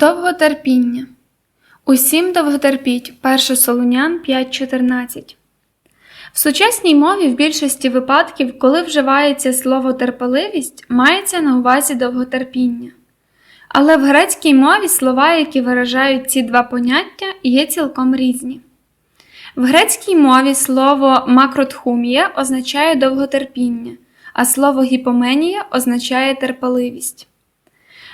Довготерпіння. Усім довготерпіть. 1 Солунян 5.14. В сучасній мові в більшості випадків, коли вживається слово терпеливість, мається на увазі довготерпіння. Але в грецькій мові слова, які виражають ці два поняття, є цілком різні. В грецькій мові слово макротхумія означає довготерпіння, а слово гіпоменія означає терпеливість.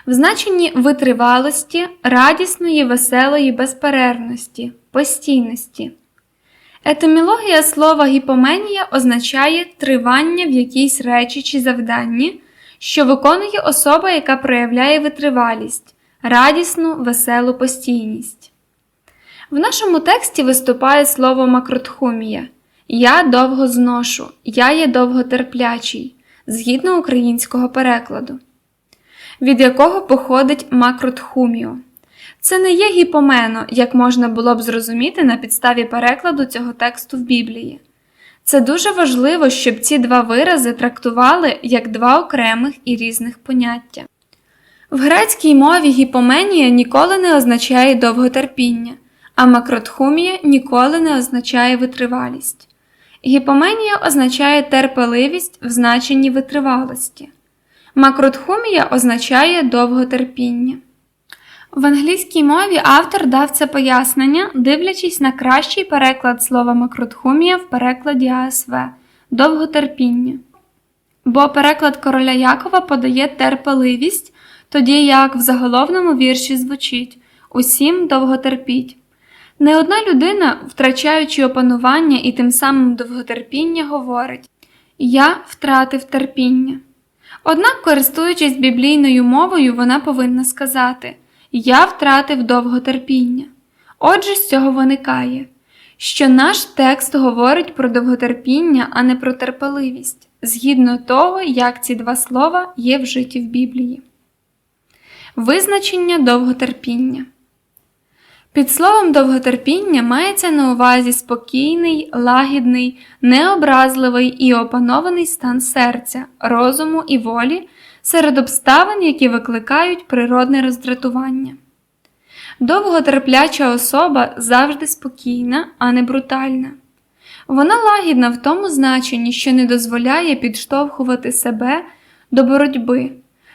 В значенні витривалості, радісної, веселої безперервності, постійності. Етимологія слова гіпоменія означає тривання в якійсь речі чи завданні, що виконує особа, яка проявляє витривалість, радісну, веселу постійність. В нашому тексті виступає слово макротхумія Я довго зношу, я є довготерплячий, згідно українського перекладу від якого походить макротхуміо. Це не є гіпомено, як можна було б зрозуміти на підставі перекладу цього тексту в Біблії. Це дуже важливо, щоб ці два вирази трактували як два окремих і різних поняття. В грецькій мові гіпоменія ніколи не означає довготерпіння, а макротхумія ніколи не означає витривалість. Гіпоменія означає терпеливість в значенні витривалості. Макротхумія означає довготерпіння. В англійській мові автор дав це пояснення, дивлячись на кращий переклад слова макротхумія в перекладі АСВ довготерпіння. Бо переклад короля Якова подає терпеливість, тоді як в заголовному вірші звучить Усім довготерпіть. Не одна людина, втрачаючи опанування і тим самим довготерпіння, говорить Я втратив терпіння. Однак, користуючись біблійною мовою, вона повинна сказати Я втратив довготерпіння. Отже, з цього виникає, що наш текст говорить про довготерпіння, а не про терпеливість, згідно того, як ці два слова є вжиті в Біблії. Визначення довготерпіння під словом довготерпіння мається на увазі спокійний, лагідний, необразливий і опанований стан серця, розуму і волі серед обставин, які викликають природне роздратування. Довготерпляча особа завжди спокійна, а не брутальна. Вона лагідна в тому значенні, що не дозволяє підштовхувати себе до боротьби,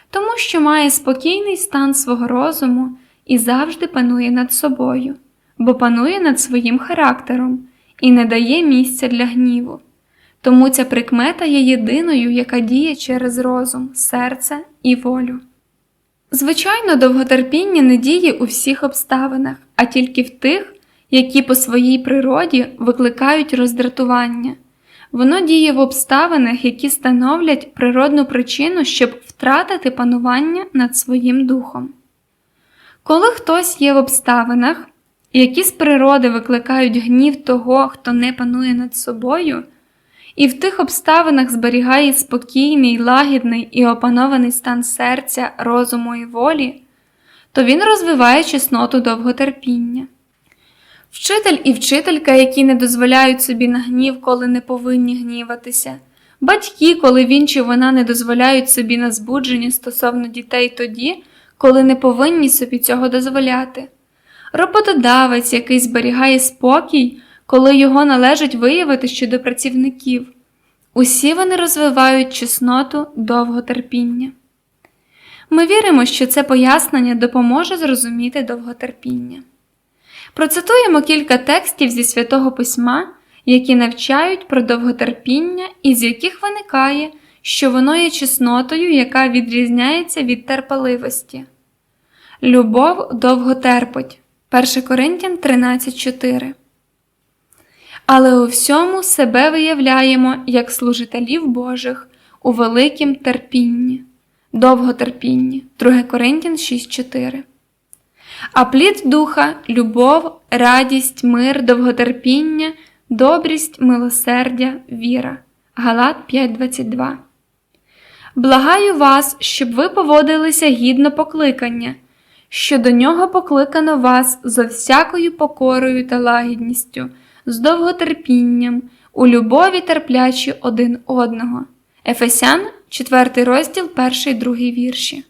тому що має спокійний стан свого розуму і завжди панує над собою, бо панує над своїм характером і не дає місця для гніву. Тому ця прикмета є єдиною, яка діє через розум, серце і волю. Звичайно, довготерпіння не діє у всіх обставинах, а тільки в тих, які по своїй природі викликають роздратування. Воно діє в обставинах, які становлять природну причину, щоб втратити панування над своїм духом. Коли хтось є в обставинах, які з природи викликають гнів того, хто не панує над собою, і в тих обставинах зберігає спокійний, лагідний і опанований стан серця, розуму і волі, то він розвиває чесноту довготерпіння. Вчитель і вчителька, які не дозволяють собі на гнів, коли не повинні гніватися, батьки, коли він чи вона не дозволяють собі на збудження стосовно дітей тоді, коли не повинні собі цього дозволяти. Роботодавець, який зберігає спокій, коли його належить виявити щодо працівників. Усі вони розвивають чесноту довготерпіння. Ми віримо, що це пояснення допоможе зрозуміти довготерпіння. Процитуємо кілька текстів зі святого письма, які навчають про довготерпіння і з яких виникає, що воно є чеснотою, яка відрізняється від терпеливості. Любов довго терпить. 1 Коринтян 13.4. Але у всьому себе виявляємо як служителів Божих у великім терпінні, довготерпінні. 2 Коринтян 6.4. А плід духа, любов, радість, мир, довготерпіння, добрість, милосердя, віра. Галат 5.22. Благаю вас, щоб ви поводилися гідно покликання що до нього покликано вас за всякою покорою та лагідністю, з довготерпінням, у любові терплячі один одного. Ефесян, 4 розділ, 1, 2 вірші.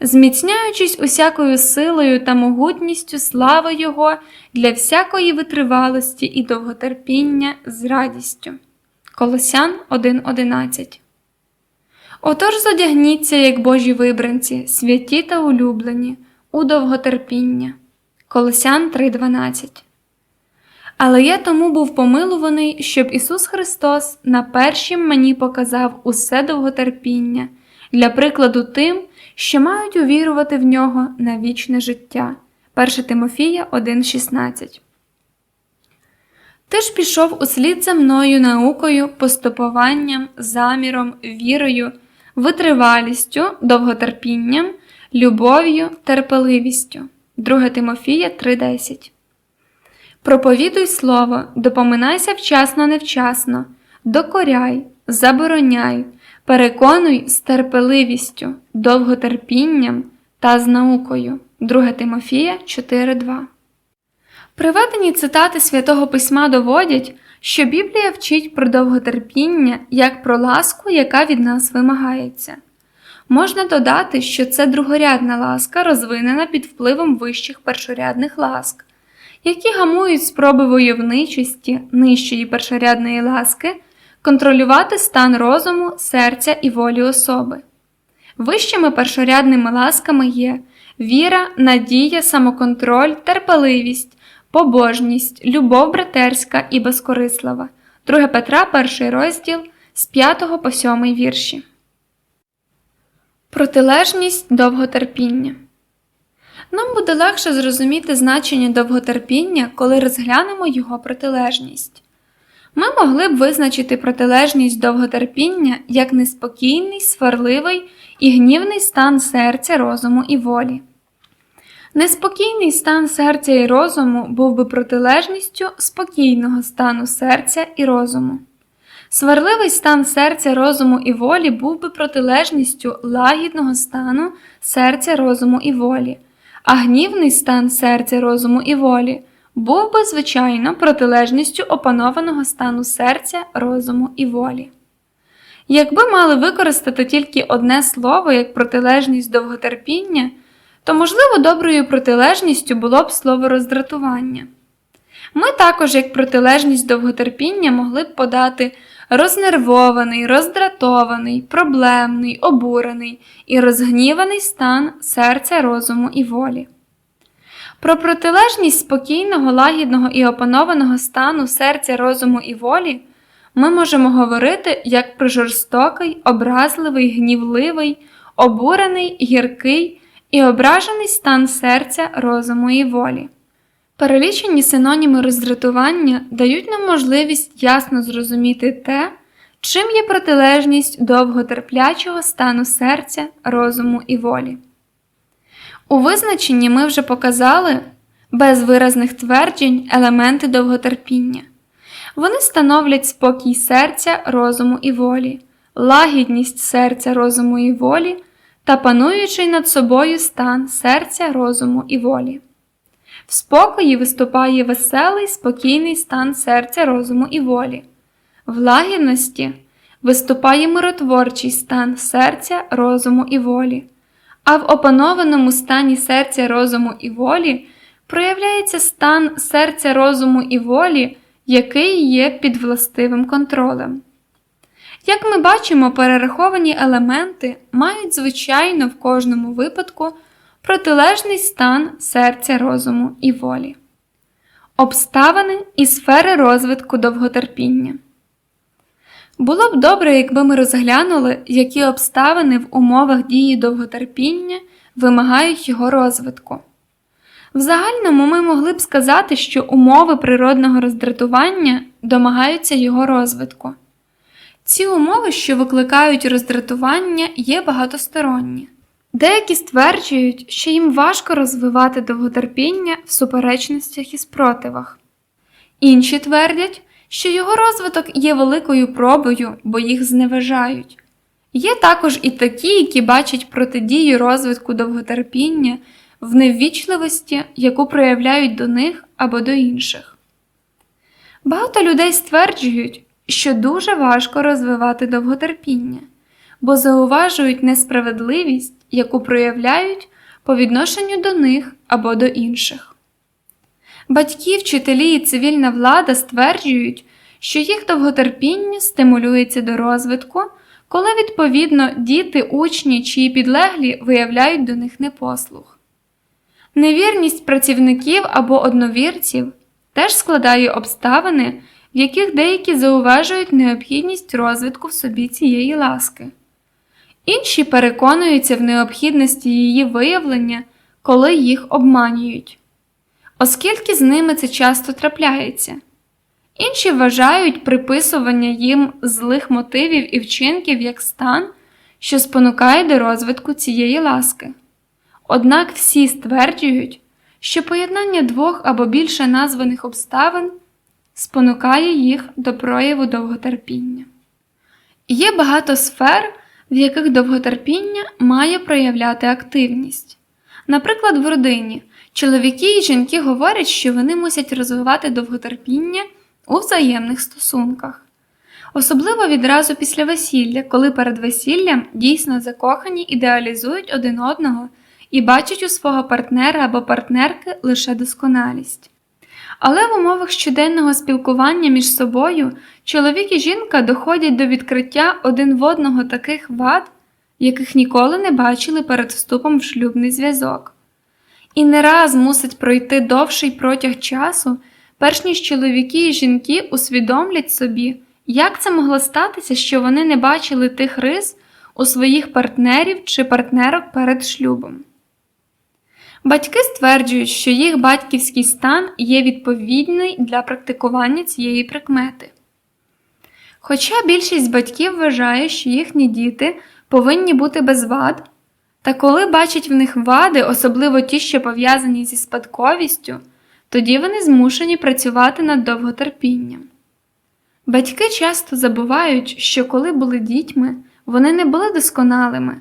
зміцняючись усякою силою та могутністю слави Його для всякої витривалості і довготерпіння з радістю. Колосян 1.11 Отож задягніться, як Божі вибранці, святі та улюблені, у довготерпіння. Колосян 3.12 Але я тому був помилуваний, щоб Ісус Христос на першім мені показав усе довготерпіння для прикладу тим, що мають увірувати в нього на вічне життя. 1 Тимофія 1,16 Ти ж пішов услід за мною наукою, поступуванням, заміром, вірою, витривалістю, довготерпінням, любов'ю, терпеливістю. 2 Тимофія 3:10 Проповідуй слово, допоминайся вчасно невчасно, докоряй, забороняй, переконуй з терпеливістю, довготерпінням та з наукою. 2 Тимофія 4.2 Приведені цитати святого письма доводять, що Біблія вчить про довготерпіння як про ласку, яка від нас вимагається. Можна додати, що це другорядна ласка, розвинена під впливом вищих першорядних ласк, які гамують спроби войовничості нижчої першорядної ласки контролювати стан розуму, серця і волі особи. Вищими першорядними ласками є віра, надія, самоконтроль, терпеливість, побожність, любов братерська і безкорислива. 2 Петра, 1 розділ з 5 по 7 вірші. Протилежність довготерпіння. Нам буде легше зрозуміти значення довготерпіння, коли розглянемо його протилежність. Ми могли б визначити протилежність довготерпіння як неспокійний, сварливий і гнівний стан серця, розуму і волі. Неспокійний стан серця і розуму був би протилежністю спокійного стану серця і розуму. Сварливий стан серця, розуму і волі був би протилежністю лагідного стану серця, розуму і волі, а гнівний стан серця, розуму і волі був би, звичайно, протилежністю опанованого стану серця, розуму і волі. Якби мали використати тільки одне слово як протилежність довготерпіння, то, можливо, доброю протилежністю було б слово роздратування. Ми також, як протилежність довготерпіння, могли б подати рознервований, роздратований, проблемний, обурений і розгніваний стан серця, розуму і волі. Про протилежність спокійного, лагідного і опанованого стану серця, розуму і волі ми можемо говорити як про жорстокий, образливий, гнівливий, обурений, гіркий і ображений стан серця, розуму і волі. Перелічені синоніми роздратування дають нам можливість ясно зрозуміти те, чим є протилежність довготерплячого стану серця, розуму і волі. У визначенні ми вже показали без виразних тверджень елементи довготерпіння. Вони становлять спокій серця, розуму і волі, лагідність серця, розуму і волі та пануючий над собою стан серця, розуму і волі. В спокої виступає веселий, спокійний стан серця, розуму і волі. В лагідності виступає миротворчий стан серця, розуму і волі, а в опанованому стані серця, розуму і волі проявляється стан серця, розуму і волі, який є під властивим контролем. Як ми бачимо, перераховані елементи мають, звичайно, в кожному випадку протилежний стан серця, розуму і волі, обставини і сфери розвитку довготерпіння. Було б добре, якби ми розглянули, які обставини в умовах дії довготерпіння вимагають його розвитку. В загальному ми могли б сказати, що умови природного роздратування домагаються його розвитку. Ці умови, що викликають роздратування, є багатосторонні. Деякі стверджують, що їм важко розвивати довготерпіння в суперечностях і спротивах. Інші твердять, що його розвиток є великою пробою, бо їх зневажають. Є також і такі, які бачать протидію розвитку довготерпіння в неввічливості, яку проявляють до них або до інших. Багато людей стверджують, що дуже важко розвивати довготерпіння, бо зауважують несправедливість, яку проявляють по відношенню до них або до інших. Батьки, вчителі і цивільна влада стверджують, що їх довготерпіння стимулюється до розвитку, коли відповідно діти, учні чи підлеглі виявляють до них непослух. Невірність працівників або одновірців теж складає обставини, в яких деякі зауважують необхідність розвитку в собі цієї ласки. Інші переконуються в необхідності її виявлення, коли їх обманюють, оскільки з ними це часто трапляється. Інші вважають приписування їм злих мотивів і вчинків як стан, що спонукає до розвитку цієї ласки. Однак всі стверджують, що поєднання двох або більше названих обставин спонукає їх до прояву довготерпіння. Є багато сфер, в яких довготерпіння має проявляти активність. Наприклад, в родині чоловіки і жінки говорять, що вони мусять розвивати довготерпіння у взаємних стосунках. Особливо відразу після весілля, коли перед весіллям дійсно закохані ідеалізують один одного і бачать у свого партнера або партнерки лише досконалість. Але в умовах щоденного спілкування між собою чоловік і жінка доходять до відкриття один в одного таких вад, яких ніколи не бачили перед вступом в шлюбний зв'язок. І не раз мусить пройти довший протяг часу, перш ніж чоловіки і жінки усвідомлять собі, як це могло статися, що вони не бачили тих рис у своїх партнерів чи партнерок перед шлюбом. Батьки стверджують, що їх батьківський стан є відповідний для практикування цієї прикмети. Хоча більшість батьків вважає, що їхні діти повинні бути без вад, та коли бачать в них вади, особливо ті, що пов'язані зі спадковістю, тоді вони змушені працювати над довготерпінням. Батьки часто забувають, що коли були дітьми, вони не були досконалими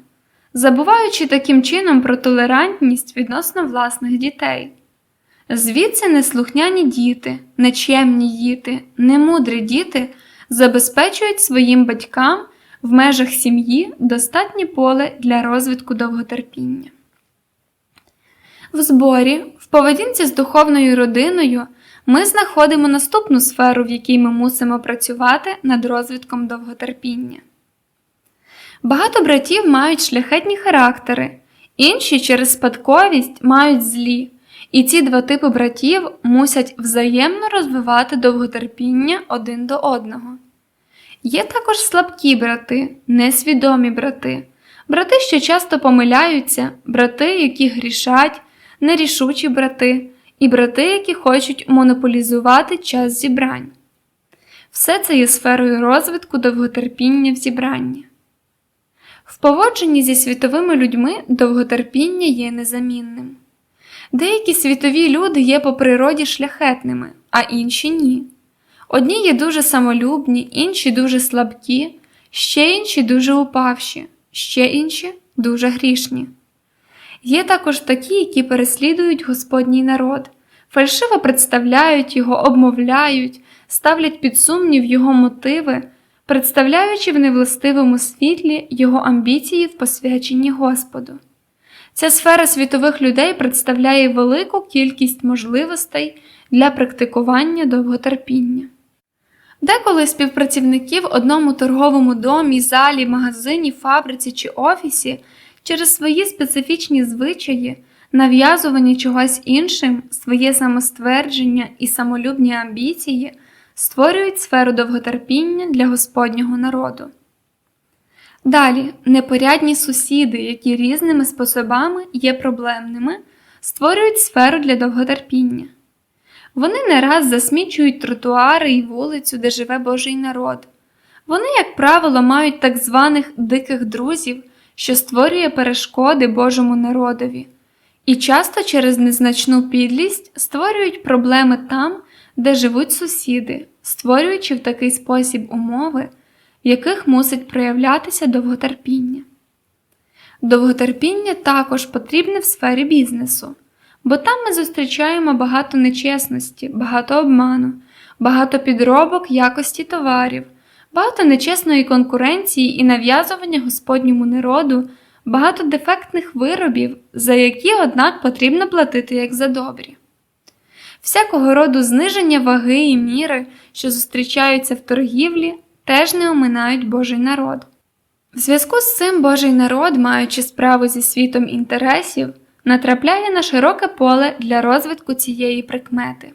забуваючи таким чином про толерантність відносно власних дітей. Звідси неслухняні діти, нечемні діти, немудрі діти забезпечують своїм батькам в межах сім'ї достатнє поле для розвитку довготерпіння. В зборі, в поведінці з духовною родиною ми знаходимо наступну сферу, в якій ми мусимо працювати над розвитком довготерпіння. Багато братів мають шляхетні характери, інші через спадковість мають злі, і ці два типи братів мусять взаємно розвивати довготерпіння один до одного. Є також слабкі брати, несвідомі брати, брати, що часто помиляються, брати, які грішать, нерішучі брати, і брати, які хочуть монополізувати час зібрань. Все це є сферою розвитку довготерпіння в зібранні. В поводженні зі світовими людьми довготерпіння є незамінним. Деякі світові люди є по природі шляхетними, а інші ні. Одні є дуже самолюбні, інші дуже слабкі, ще інші дуже упавші, ще інші дуже грішні. Є також такі, які переслідують Господній народ, фальшиво представляють його, обмовляють, ставлять під сумнів його мотиви представляючи в невластивому світлі його амбіції в посвяченні Господу. Ця сфера світових людей представляє велику кількість можливостей для практикування довготерпіння. Деколи співпрацівники в одному торговому домі, залі, магазині, фабриці чи офісі через свої специфічні звичаї, нав'язування чогось іншим, своє самоствердження і самолюбні амбіції створюють сферу довготерпіння для Господнього народу. Далі непорядні сусіди, які різними способами є проблемними, створюють сферу для довготерпіння. Вони не раз засмічують тротуари і вулицю, де живе Божий народ. Вони, як правило, мають так званих диких друзів, що створює перешкоди Божому народові, і часто через незначну підлість створюють проблеми там, де живуть сусіди, створюючи в такий спосіб умови, в яких мусить проявлятися довготерпіння. Довготерпіння також потрібне в сфері бізнесу, бо там ми зустрічаємо багато нечесності, багато обману, багато підробок якості товарів, багато нечесної конкуренції і нав'язування Господньому народу багато дефектних виробів, за які, однак, потрібно платити як за добрі. Всякого роду зниження ваги і міри, що зустрічаються в торгівлі, теж не оминають Божий народ. В зв'язку з цим Божий народ, маючи справу зі світом інтересів, натрапляє на широке поле для розвитку цієї прикмети.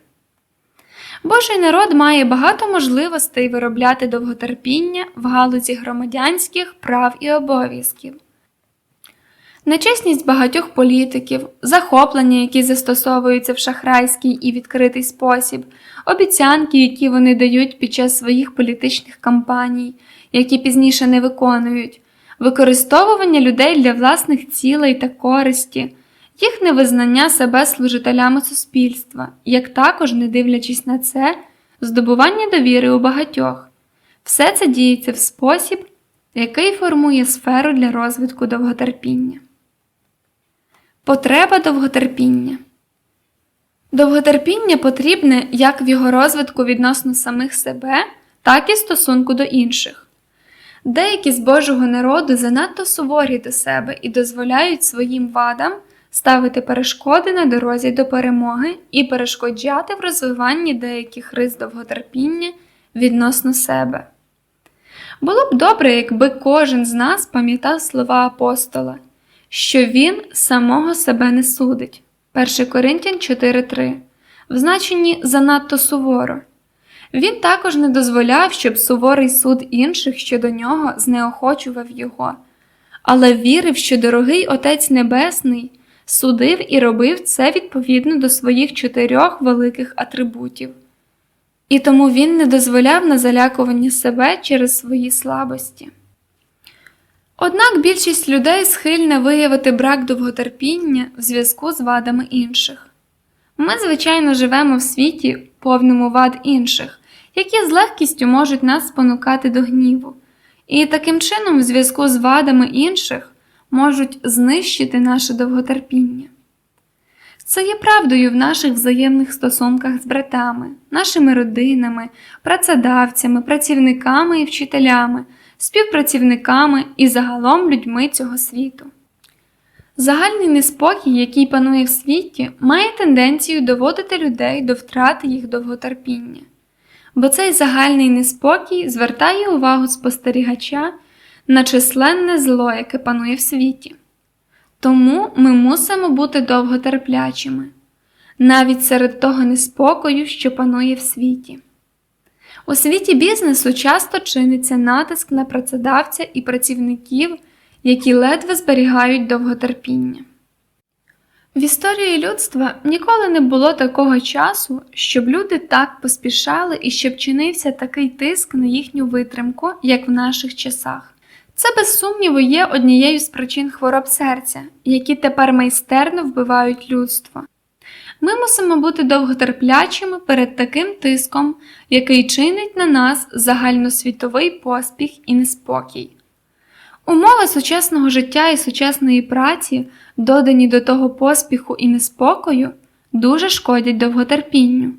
Божий народ має багато можливостей виробляти довготерпіння в галузі громадянських прав і обов'язків. Нечесність багатьох політиків, захоплення, які застосовуються в шахрайський і відкритий спосіб, обіцянки, які вони дають під час своїх політичних кампаній, які пізніше не виконують, використовування людей для власних цілей та користі, їх невизнання себе служителями суспільства, як також, не дивлячись на це, здобування довіри у багатьох. Все це діється в спосіб, який формує сферу для розвитку довготерпіння. Потреба довготерпіння. Довготерпіння потрібне як в його розвитку відносно самих себе, так і стосунку до інших. Деякі з Божого народу занадто суворі до себе і дозволяють своїм вадам ставити перешкоди на дорозі до перемоги і перешкоджати в розвиванні деяких рис довготерпіння відносно себе. Було б добре, якби кожен з нас пам'ятав слова апостола, що він самого себе не судить. 1 Коринтян 4.3 в значенні занадто суворо. Він також не дозволяв, щоб суворий суд інших щодо нього знеохочував його, але вірив, що дорогий Отець Небесний судив і робив це відповідно до своїх чотирьох великих атрибутів. І тому він не дозволяв на залякування себе через свої слабості. Однак більшість людей схильна виявити брак довготерпіння в зв'язку з вадами інших. Ми, звичайно, живемо в світі, повному вад інших, які з легкістю можуть нас спонукати до гніву, і таким чином, в зв'язку з вадами інших, можуть знищити наше довготерпіння. Це є правдою в наших взаємних стосунках з братами, нашими родинами, працедавцями, працівниками і вчителями, співпрацівниками і загалом людьми цього світу. Загальний неспокій, який панує в світі, має тенденцію доводити людей до втрати їх довготерпіння, бо цей загальний неспокій звертає увагу спостерігача на численне зло, яке панує в світі. Тому ми мусимо бути довготерплячими, навіть серед того неспокою, що панує в світі. У світі бізнесу часто чиниться натиск на працедавця і працівників, які ледве зберігають довготерпіння. В історії людства ніколи не було такого часу, щоб люди так поспішали і щоб чинився такий тиск на їхню витримку, як в наших часах. Це, без сумніву, є однією з причин хвороб серця, які тепер майстерно вбивають людство. Ми мусимо бути довготерплячими перед таким тиском, який чинить на нас загальносвітовий поспіх і неспокій. Умови сучасного життя і сучасної праці, додані до того поспіху і неспокою, дуже шкодять довготерпінню.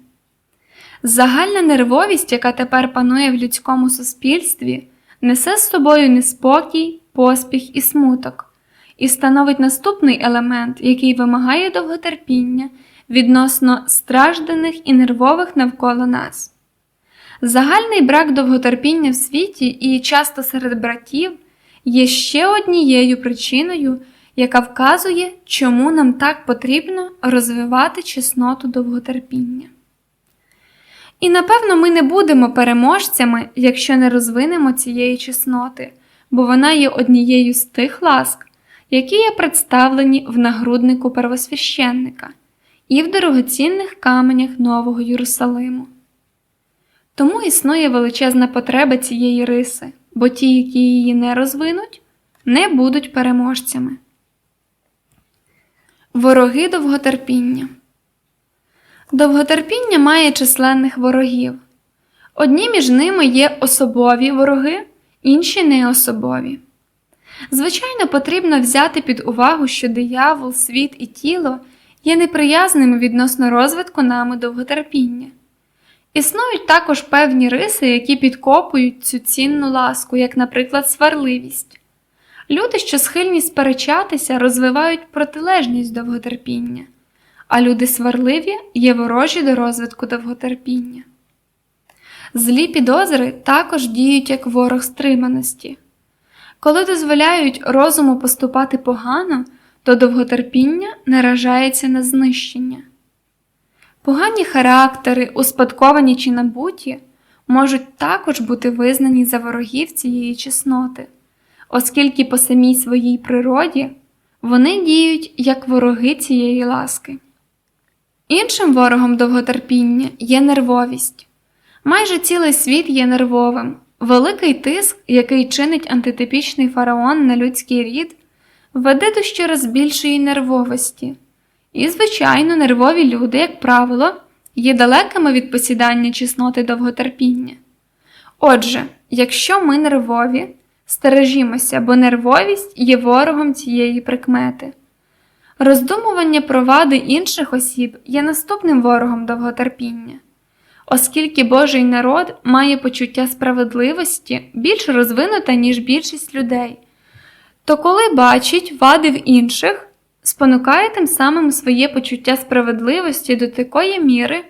Загальна нервовість, яка тепер панує в людському суспільстві, несе з собою неспокій, поспіх і смуток, і становить наступний елемент, який вимагає довготерпіння відносно стражданих і нервових навколо нас. Загальний брак довготерпіння в світі і часто серед братів є ще однією причиною, яка вказує, чому нам так потрібно розвивати чесноту довготерпіння. І напевно ми не будемо переможцями, якщо не розвинемо цієї чесноти, бо вона є однією з тих ласк, які є представлені в нагруднику первосвященника і в дорогоцінних каменях Нового Єрусалиму. Тому існує величезна потреба цієї риси, бо ті, які її не розвинуть, не будуть переможцями. Вороги довготерпіння Довготерпіння має численних ворогів. Одні між ними є особові вороги, інші неособові. Звичайно, потрібно взяти під увагу, що диявол, світ і тіло є неприязними відносно розвитку нами довготерпіння. Існують також певні риси, які підкопують цю цінну ласку, як, наприклад, сварливість. Люди, що схильні сперечатися, розвивають протилежність довготерпіння, а люди сварливі є ворожі до розвитку довготерпіння. Злі підозри також діють як ворог стриманості. Коли дозволяють розуму поступати погано, то довготерпіння наражається на знищення. Погані характери, успадковані чи набуті, можуть також бути визнані за ворогів цієї чесноти, оскільки по самій своїй природі вони діють як вороги цієї ласки. Іншим ворогом довготерпіння є нервовість. Майже цілий світ є нервовим. Великий тиск, який чинить антитипічний фараон на людський рід, веде до щораз більшої нервовості. І, звичайно, нервові люди, як правило, є далекими від посідання чесноти довготерпіння. Отже, якщо ми нервові, стережімося, бо нервовість є ворогом цієї прикмети. Роздумування про вади інших осіб є наступним ворогом довготерпіння. Оскільки Божий народ має почуття справедливості більш розвинуте, ніж більшість людей, то коли бачить вади в інших, спонукає тим самим своє почуття справедливості до такої міри,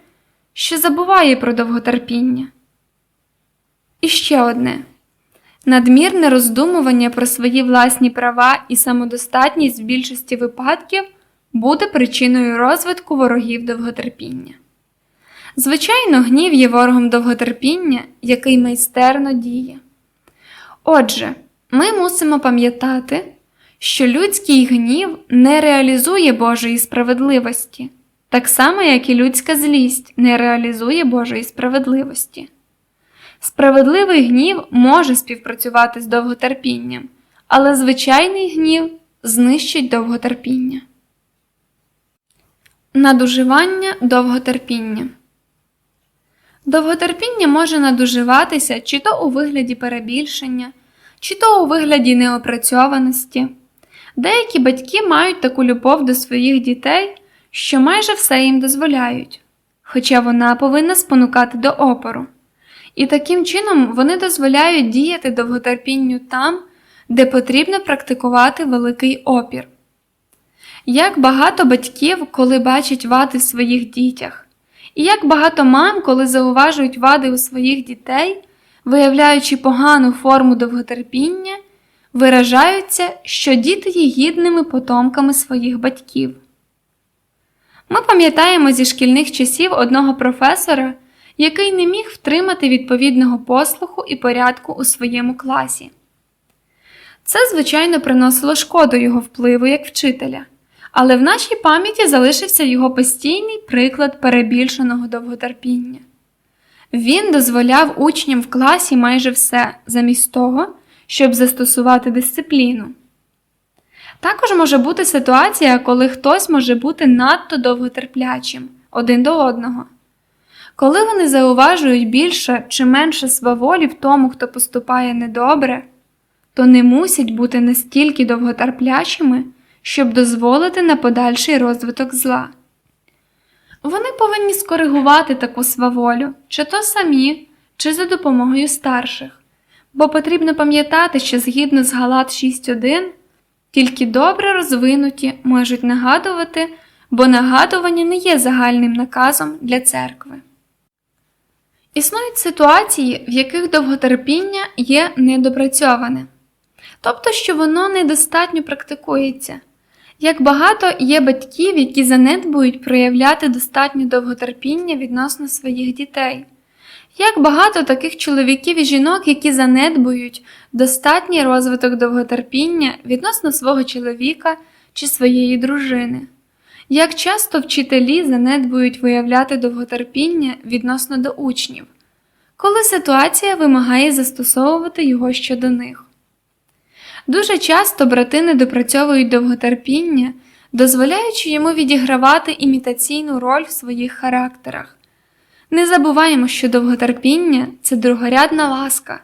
що забуває про довготерпіння. І ще одне надмірне роздумування про свої власні права і самодостатність в більшості випадків буде причиною розвитку ворогів довготерпіння. Звичайно, гнів є ворогом довготерпіння, який майстерно діє. Отже, ми мусимо пам'ятати, що людський гнів не реалізує Божої справедливості, так само, як і людська злість не реалізує Божої справедливості. Справедливий гнів може співпрацювати з довготерпінням, але звичайний гнів знищить довготерпіння. Надуживання довготерпіння Довготерпіння може надуживатися чи то у вигляді перебільшення, чи то у вигляді неопрацьованості. Деякі батьки мають таку любов до своїх дітей, що майже все їм дозволяють, хоча вона повинна спонукати до опору. І таким чином вони дозволяють діяти довготерпінню там, де потрібно практикувати великий опір. Як багато батьків, коли бачать вади в своїх дітях, і як багато мам, коли зауважують вади у своїх дітей, виявляючи погану форму довготерпіння, виражаються, що діти є гідними потомками своїх батьків. Ми пам'ятаємо зі шкільних часів одного професора, який не міг втримати відповідного послуху і порядку у своєму класі. Це, звичайно, приносило шкоду його впливу як вчителя, але в нашій пам'яті залишився його постійний приклад перебільшеного довготерпіння. Він дозволяв учням в класі майже все, замість того, щоб застосувати дисципліну. Також може бути ситуація, коли хтось може бути надто довготерплячим один до одного. Коли вони зауважують більше чи менше сваволі в тому, хто поступає недобре, то не мусять бути настільки довготерплячими, щоб дозволити на подальший розвиток зла. Вони повинні скоригувати таку сваволю, чи то самі, чи за допомогою старших, бо потрібно пам'ятати, що згідно з Галат 6.1, тільки добре розвинуті можуть нагадувати, бо нагадування не є загальним наказом для церкви. Існують ситуації, в яких довготерпіння є недопрацьоване, тобто, що воно недостатньо практикується. Як багато є батьків, які занедбують проявляти достатньо довготерпіння відносно своїх дітей, як багато таких чоловіків і жінок, які занедбують достатній розвиток довготерпіння відносно свого чоловіка чи своєї дружини, як часто вчителі занедбують виявляти довготерпіння відносно до учнів, коли ситуація вимагає застосовувати його щодо них. Дуже часто брати не допрацьовують довготерпіння, дозволяючи йому відігравати імітаційну роль в своїх характерах. Не забуваємо, що довготерпіння це другорядна ласка,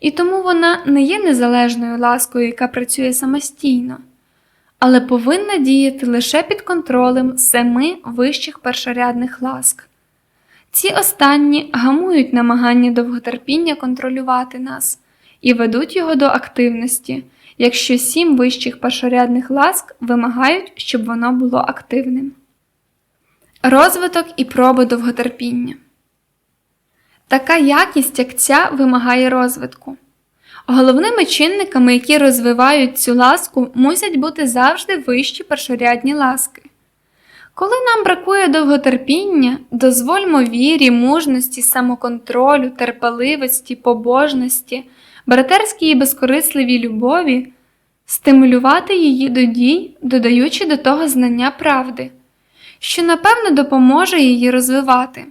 і тому вона не є незалежною ласкою, яка працює самостійно, але повинна діяти лише під контролем семи вищих першорядних ласк. Ці останні гамують намагання довготерпіння контролювати нас і ведуть його до активності, якщо сім вищих першорядних ласк вимагають, щоб воно було активним. Розвиток і проби довготерпіння. Така якість, як ця, вимагає розвитку. Головними чинниками, які розвивають цю ласку, мусять бути завжди вищі першорядні ласки. Коли нам бракує довготерпіння, дозвольмо вірі, мужності, самоконтролю, терпеливості, побожності, братерській і безкорисливій любові, стимулювати її до дій, додаючи до того знання правди, що напевно допоможе її розвивати.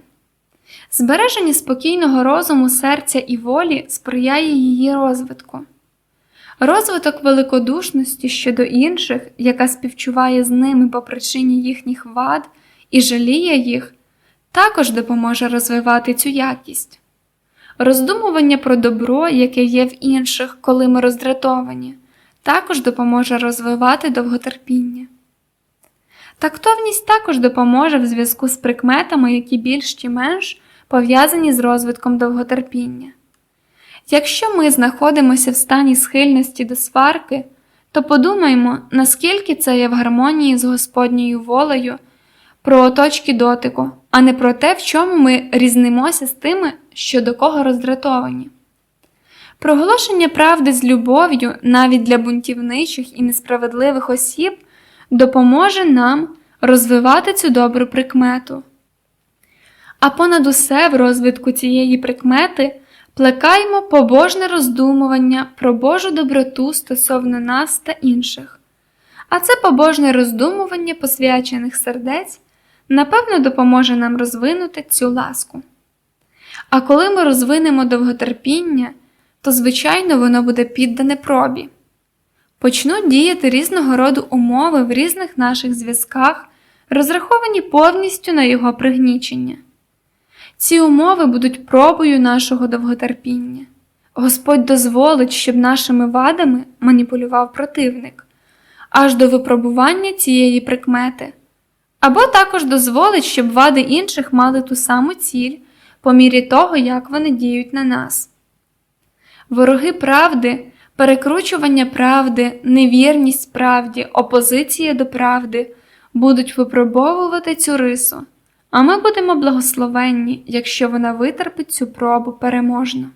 Збереження спокійного розуму, серця і волі сприяє її розвитку. Розвиток великодушності щодо інших, яка співчуває з ними по причині їхніх вад і жаліє їх, також допоможе розвивати цю якість. Роздумування про добро, яке є в інших, коли ми роздратовані, також допоможе розвивати довготерпіння. Тактовність також допоможе в зв'язку з прикметами, які більш чи менш пов'язані з розвитком довготерпіння. Якщо ми знаходимося в стані схильності до сварки, то подумаймо, наскільки це є в гармонії з Господньою волею про точки дотику, а не про те, в чому ми різнимося з тими, що до кого роздратовані. Проголошення правди з любов'ю навіть для бунтівничих і несправедливих осіб допоможе нам розвивати цю добру прикмету. А понад усе в розвитку цієї прикмети плекаємо побожне роздумування про Божу доброту стосовно нас та інших. А це побожне роздумування посвячених сердець напевно допоможе нам розвинути цю ласку. А коли ми розвинемо довготерпіння, то, звичайно, воно буде піддане пробі. Почнуть діяти різного роду умови в різних наших зв'язках, розраховані повністю на його пригнічення. Ці умови будуть пробою нашого довготерпіння. Господь дозволить, щоб нашими вадами маніпулював противник, аж до випробування цієї прикмети, або також дозволить, щоб вади інших мали ту саму ціль по мірі того, як вони діють на нас. Вороги правди, перекручування правди, невірність правді, опозиція до правди будуть випробовувати цю рису а ми будемо благословенні, якщо вона витерпить цю пробу переможно.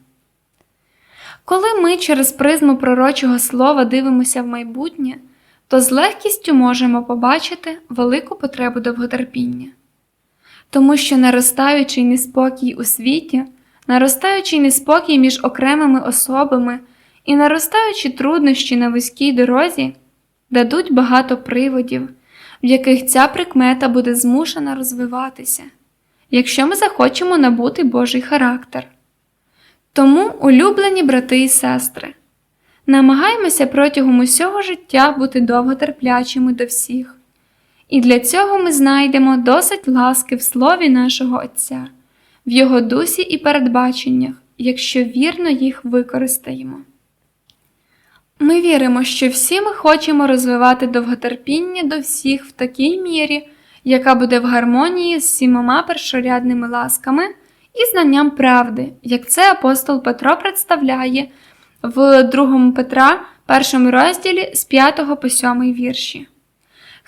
Коли ми через призму пророчого слова дивимося в майбутнє, то з легкістю можемо побачити велику потребу довготерпіння, тому що наростаючий неспокій у світі, наростаючий неспокій між окремими особами і наростаючі труднощі на вузькій дорозі дадуть багато приводів в яких ця прикмета буде змушена розвиватися, якщо ми захочемо набути Божий характер. Тому, улюблені брати і сестри, намагаємося протягом усього життя бути довготерплячими до всіх, і для цього ми знайдемо досить ласки в слові нашого Отця, в Його дусі і передбаченнях, якщо вірно їх використаємо. Ми віримо, що всі ми хочемо розвивати довготерпіння до всіх в такій мірі, яка буде в гармонії з сімома першорядними ласками і знанням правди, як це апостол Петро представляє в 2 Петра, першому розділі з 5 по 7 вірші.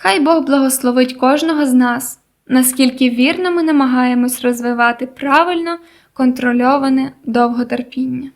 Хай Бог благословить кожного з нас, наскільки вірно ми намагаємось розвивати правильно контрольоване довготерпіння.